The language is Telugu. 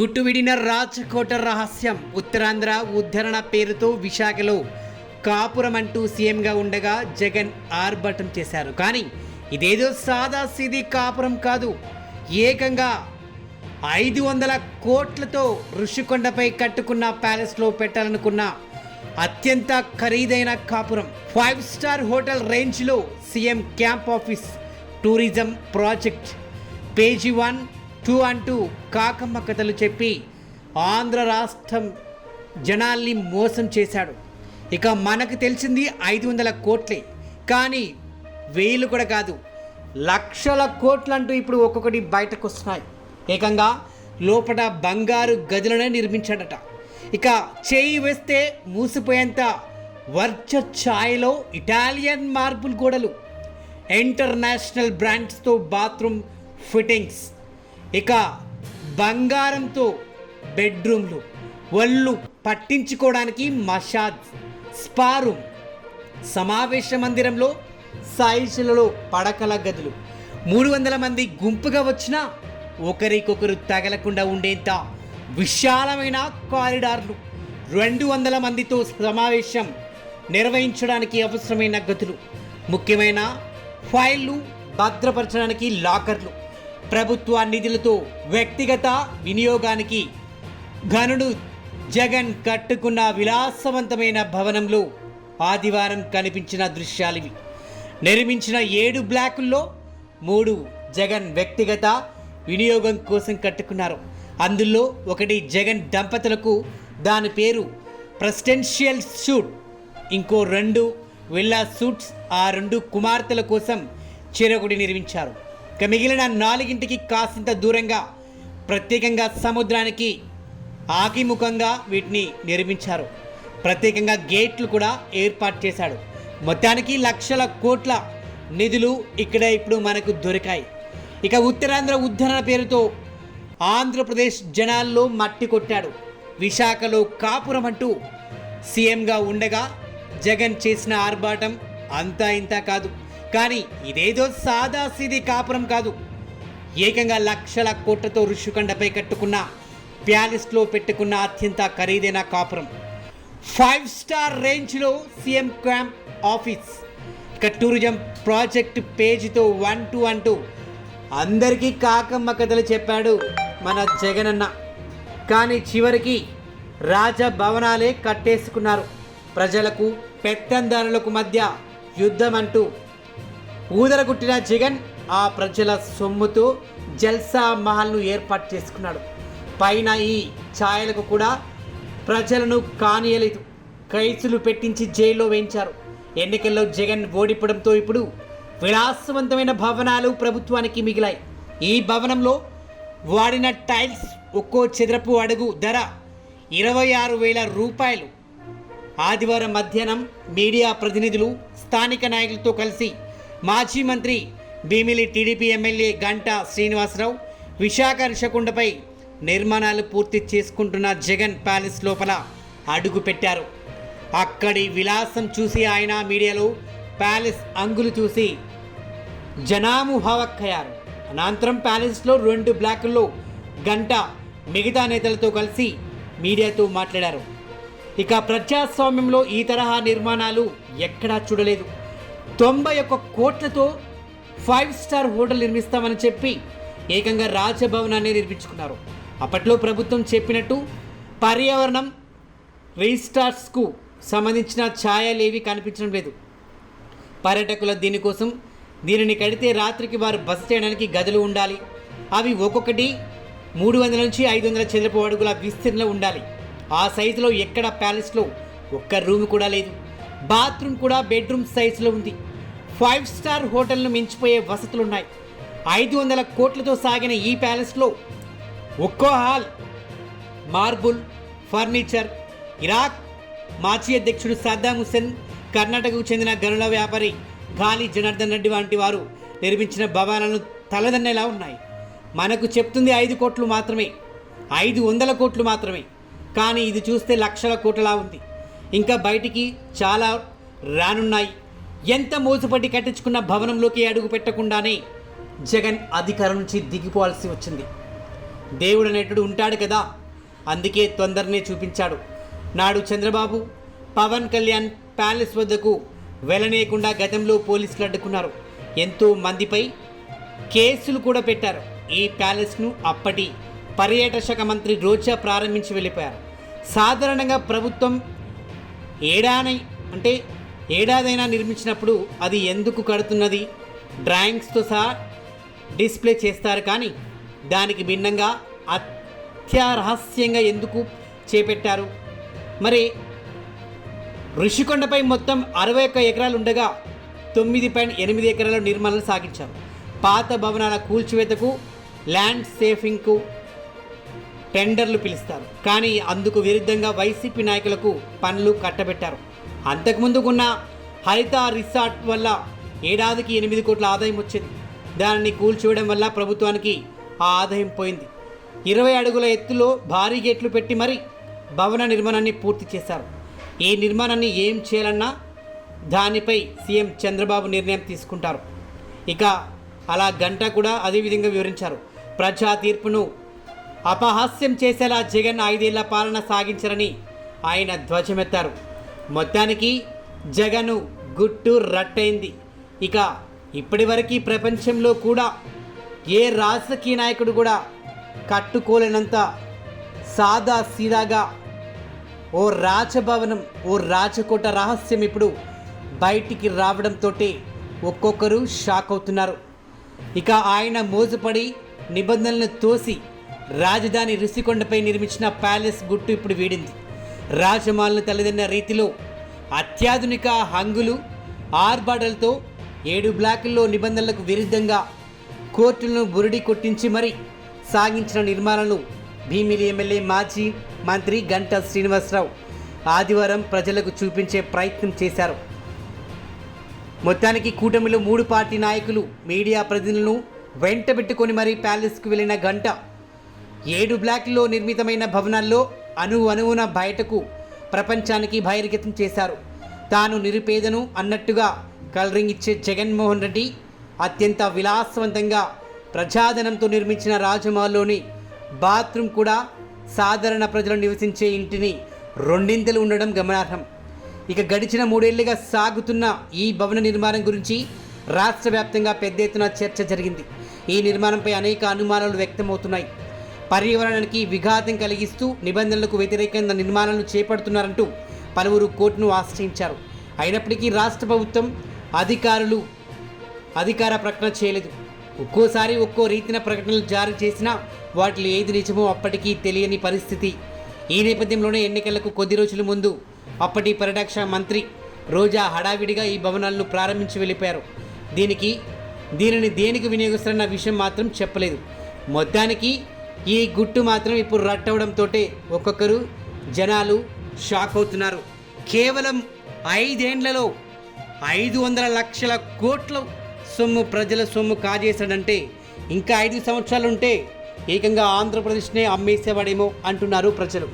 గుట్టువిడిన రాచకోట రహస్యం. ఉత్తరాంధ్ర ఉద్ధరణ పేరుతో విశాఖలో కాపురం అంటూ సీఎంగా ఉండగా జగన్ ఆర్భటం చేశారు. కానీ ఇదేదో సాదా సీది కాపురం కాదు. ఏకంగా ఐదు వందల కోట్లతో ఋషికొండపై కట్టుకున్న ప్యాలెస్లో పెట్టాలనుకున్న అత్యంత ఖరీదైన కాపురం. ఫైవ్ స్టార్ హోటల్ రేంజ్లో CM camp office tourism project. Page one two అంటూ కాకమ్మ కథలు చెప్పి ఆంధ్ర రాష్ట్రం జనాల్ని మోసం చేశాడు. ఇక మనకు తెలిసింది ఐదు వందల కోట్లే. కానీ వేలు కూడా కాదు లక్షల కోట్లు అంటూ ఇప్పుడు ఒక్కొక్కటి బయటకు వస్తున్నాయి ఏకంగా లోపల బంగారు గదులనే నిర్మించాడట. ఇక చేయి వేస్తే మూసిపోయేంత వర్చ ఛాయలో ఇటాలియన్ మార్బుల్ గోడలు ఇంటర్నేషనల్ బ్రాండ్స్తో బాత్రూమ్ ఫిట్టింగ్స్. ఇక బంగారంతో బెడ్రూమ్లు ఒళ్ళు పట్టించుకోవడానికి మసాజ్ స్పా రూమ్ సమావేశ మందిరంలో సాయిశులలో పడకల గదులు. మూడు వందల మంది గుంపుగా వచ్చినా ఒకరికొకరు తగలకుండా ఉండేంత విశాలమైన కారిడార్లు రెండు వందల మందితో సమావేశం నిర్వహించడానికి అవసరమైన గదులు ముఖ్యమైన ఫైళ్ళు భద్రపరచడానికి లాకర్లు. ప్రభుత్వ నిధులతో వ్యక్తిగత వినియోగానికి ఘనుడు జగన్ కట్టుకున్న విలాసవంతమైన భవనంలో ఆదివారం కనిపించిన దృశ్యాలివి. నిర్మించిన ఏడు బ్లాకుల్లో మూడు జగన్ వ్యక్తిగత వినియోగం కోసం కట్టుకున్నారు. అందులో ఒకటి జగన్ దంపతులకు దాని పేరు ప్రెసిడెన్షియల్ సూట్. ఇంకో రెండు విల్లా సూట్స్ ఆ రెండు కుమార్తెల కోసం చెరొకటి నిర్మించారు. ఇక మిగిలిన నాలుగింటికి కాసింత దూరంగా ప్రత్యేకంగా సముద్రానికి ఆకిముఖంగా వీటిని నిర్మించారు. ప్రత్యేకంగా గేట్లు కూడా ఏర్పాటు చేశాడు. మొత్తానికి లక్షల కోట్ల నిధులు ఇక్కడ ఇప్పుడు మనకు దొరికాయి. ఇక ఉత్తరాంధ్ర ఉద్ధరణ పేరుతో ఆంధ్రప్రదేశ్ జనాల్లో మట్టి కొట్టాడు. విశాఖలో కాపురం అంటూ సీఎంగా ఉండగా జగన్ చేసిన ఆర్భాటం అంతా ఇంతా కాదు. కానీ ఇదేదో సాదాసీది కాపురం కాదు. ఏకంగా లక్షల కోట్లతో ఋషికొండపై కట్టుకున్న ప్యాలెస్లో పెట్టుకున్న అత్యంత ఖరీదైన కాపురం. ఫైవ్ స్టార్ రేంజ్లో సీఎం క్యాంప్ ఆఫీస్. ఇక టూరిజం ప్రాజెక్ట్ పేజీతో వన్ టూ అంటూ అందరికీ కాకమ్మ కథలు చెప్పాడు మన జగనన్న. కానీ చివరికి రాజభవనాలే కట్టేసుకున్నారు. ప్రజలకు పెత్తందారులకు మధ్య యుద్ధం అంటూ ఊదరగుట్టిన జగన్ ఆ ప్రజల సొమ్ముతో జల్సా మహల్ను ఏర్పాటు చేసుకున్నాడు. పైన ఈ ఛాయలకు కూడా ప్రజలను కానియలేదు. కైసులు పెట్టించి జైల్లో వేయించారు. ఎన్నికల్లో జగన్ ఓడిపడంతో ఇప్పుడు విలాసవంతమైన భవనాలు ప్రభుత్వానికి మిగిలాయి. ఈ భవనంలో వాడిన టైల్స్ ఒక్కో చదరపు అడుగు ధర ఇరవై ఆరు వేల రూపాయలు. ఆదివారం మధ్యాహ్నం మీడియా ప్రతినిధులు స్థానిక నాయకులతో కలిసి మాజీ మంత్రి భీమిలి టీడీపీ ఎమ్మెల్యే గంటా శ్రీనివాసరావు విశాఖ రిషకొండపై నిర్మాణాలు పూర్తి చేసుకుంటున్న జగన్ ప్యాలెస్ లోపల అడుగు పెట్టారు. అక్కడి విలాసం చూసి ఆయన మీడియాలో ప్యాలెస్ అంగులు చూసి జనాముహవక్కయ్యారు. అనంతరం ప్యాలెస్లో రెండు బ్లాకుల్లో గంట మిగతా నేతలతో కలిసి మీడియాతో మాట్లాడారు. ఇక ప్రజాస్వామ్యంలో ఈ తరహా నిర్మాణాలు ఎక్కడా చూడలేదు. తొంభై ఒక్క కోట్లతో ఫైవ్ స్టార్ హోటల్ నిర్మిస్తామని చెప్పి ఏకంగా రాజభవనాన్ని నిర్మించుకున్నారు. అప్పట్లో ప్రభుత్వం చెప్పినట్టు పర్యావరణం రిజిస్టార్స్కు సంబంధించిన ఛాయలేవి కనిపించడం లేదు. పర్యాటకుల దీనికోసం దీనిని కడితే రాత్రికి వారు బస చేయడానికి గదులు ఉండాలి. అవి ఒక్కొక్కటి మూడు వందల నుంచి ఐదు వందల చదరపు అడుగుల విస్తీర్ణంలో ఉండాలి. ఆ సైజులో ఎక్కడ ప్యాలెస్లో ఒక్క రూమ్ కూడా లేదు. బాత్రూమ్ కూడా బెడ్రూమ్ సైజులో ఉంది. ఫైవ్ స్టార్ హోటల్ను మించిపోయే వసతులు ఉన్నాయి ఐదు వందల కోట్లతో సాగిన ఈ ప్యాలెస్లో ఒక్కో హాల్ మార్బుల్ ఫర్నిచర్ ఇరాక్ మాజీ అధ్యక్షుడు సద్దాం హుస్సేన్ కర్ణాటకకు చెందిన గనుల వ్యాపారి గాలి జనార్దన్ రెడ్డి వంటి వారు నిర్మించిన భవనాలను తలదన్నేలా ఉన్నాయి. మనకు చెప్తుంది ఐదు కోట్లు మాత్రమే ఐదు వందల కోట్లు మాత్రమే. కానీ ఇది చూస్తే లక్షల కోట్లలా ఉంది. ఇంకా బయటికి చాలా రానున్నాయి. ఎంత మోసపడి కట్టించుకున్న భవనంలోకి అడుగు పెట్టకుండానే జగన్ అధికారం నుంచి దిగిపోవాల్సి వచ్చింది. దేవుడు అనేటుడు ఉంటాడు కదా. అందుకే తొందరనే చూపించాడు. నాడు చంద్రబాబు పవన్ కళ్యాణ్ ప్యాలెస్ వద్దకు వెళ్ళనేయకుండా గతంలో పోలీసులు అడ్డుకున్నారు. ఎంతో మందిపై కేసులు కూడా పెట్టారు. ఈ ప్యాలెస్ను అప్పటి పర్యాటక శాఖ మంత్రి రోజా ప్రారంభించి వెళ్ళిపోయారు. సాధారణంగా ప్రభుత్వం ఏడానై అంటే ఏడాదైనా నిర్మించినప్పుడు అది ఎందుకు కడుతున్నది? డ్రాయింగ్స్తో సహా డిస్ప్లే చేస్తారు కానీ దానికి భిన్నంగా అత్యరహస్యంగా ఎందుకు చేపట్టారు? మరి ఋషికొండపై మొత్తం అరవై ఒక్క ఎకరాలు ఉండగా తొమ్మిది పాయింట్ ఎనిమిది ఎకరాల నిర్మాణాలు సాగించారు. పాత భవనాల కూల్చివేతకు ల్యాండ్ సేఫింగ్కు టెండర్లు పిలుస్తారు. కానీ అందుకు విరుద్ధంగా వైసీపీ నాయకులకు పనులు కట్టబెట్టారు. అంతకుముందుకున్న హరిత రిసార్ట్ వల్ల ఏడాదికి ఎనిమిది కోట్ల ఆదాయం వచ్చేది. దానిని కూల్చివేయడం వల్ల ప్రభుత్వానికి ఆ ఆదాయం పోయింది. ఇరవై అడుగుల ఎత్తులో భారీ గేట్లు పెట్టి మరీ భవన నిర్మాణాన్ని పూర్తి చేశారు. ఈ నిర్మాణాన్ని ఏం చేయాలన్నా దానిపై సీఎం చంద్రబాబు నిర్ణయం తీసుకుంటారు. ఇక అలా గంట కూడా అదే విధంగా వివరించారు. ప్రజా తీర్పును అపహాస్యం చేసేలా జగన్ ఐదేళ్ళ పాలన సాగించారని ఆయన ధ్వజమెత్తారు. మొత్తానికి జగను గుట్టు రట్టయింది ఇక ఇప్పటివరకు ప్రపంచంలో కూడా ఏ రాజకీయ నాయకుడు కూడా కట్టుకోలేనంత సాదా సీదాగా ఓ రాజభవనం ఓ రాజకోట రహస్యం ఇప్పుడు బయటికి రావడంతో ఒక్కొక్కరు షాక్ అవుతున్నారు. ఇక ఆయన మోజుపడి నిబంధనలను తోసి రాజధాని ఋషికొండపై నిర్మించిన ప్యాలెస్ గుట్టు ఇప్పుడు వీడింది. రాజమాలను తలదిన్న రీతిలో అత్యాధునిక హంగులు ఆర్బాటలతో ఏడు బ్లాకుల్లో నిబంధనలకు విరుద్ధంగా కోర్టులను బురిడి కొట్టించి మరి సాగించిన నిర్మాణాలను భీమిలి ఎమ్మెల్యే మాజీ మంత్రి గంటా శ్రీనివాసరావు ఆదివారం ప్రజలకు చూపించే ప్రయత్నం చేశారు. మొత్తానికి కూటమిలో మూడు పార్టీ నాయకులు మీడియా ప్రతినిధులను వెంటబెట్టుకొని మరీ ప్యాలెస్కు వెళ్ళిన గంట ఏడు బ్లాక్లో నిర్మితమైన భవనాల్లో అణు అణువున బయటకు ప్రపంచానికి బహిర్గతం చేశారు. తాను నిరుపేదను అన్నట్టుగా కలరింగ్ ఇచ్చే జగన్మోహన్ రెడ్డి అత్యంత విలాసవంతంగా ప్రజాధనంతో నిర్మించిన రాజమహల్లోని బాత్రూమ్ కూడా సాధారణ ప్రజలు నివసించే ఇంటిని రెండింతలు ఉండడం గమనార్హం. ఇక గడిచిన మూడేళ్ళుగా సాగుతున్న ఈ భవన నిర్మాణం గురించి రాష్ట్ర వ్యాప్తంగా పెద్ద ఎత్తున చర్చ జరిగింది. ఈ నిర్మాణంపై అనేక అనుమానాలు వ్యక్తమవుతున్నాయి. పర్యావరణానికి విఘాతం కలిగిస్తూ నిబంధనలకు వ్యతిరేకంగా నిర్మాణాలను చేపడుతున్నారంటూ పలువురు కోర్టును ఆశ్రయించారు. అయినప్పటికీ రాష్ట్ర ప్రభుత్వం అధికారులు అధికార ప్రకటన చేయలేదు. ఒక్కోసారి ఒక్కో రీతిన ప్రకటనలు జారీ చేసినా వాటిలో ఏది నిజమో అప్పటికీ తెలియని పరిస్థితి. ఈ నేపథ్యంలోనే ఎన్నికలకు కొద్ది రోజుల ముందు అప్పటి పరిరక్షణ మంత్రి రోజా హడావిడిగా ఈ భవనాలను ప్రారంభించి వెళ్ళిపోయారు. దీనికి దీనిని దేనికి వినియోగిస్తారన్న విషయం మాత్రం చెప్పలేదు. మొత్తానికి ఈ గుట్టు మాత్రం ఇప్పుడు రట్టవడంతో ఒక్కొక్కరు జనాలు షాక్ అవుతున్నారు. కేవలం ఐదేండ్లలో ఐదు వందల లక్షల కోట్ల సొమ్ము ప్రజల సొమ్ము కాజేశాడంటే ఇంకా ఐదు సంవత్సరాలు ఉంటే ఏకంగా ఆంధ్రప్రదేశ్నే అమ్మేసేవాడేమో అంటున్నారు ప్రజలు.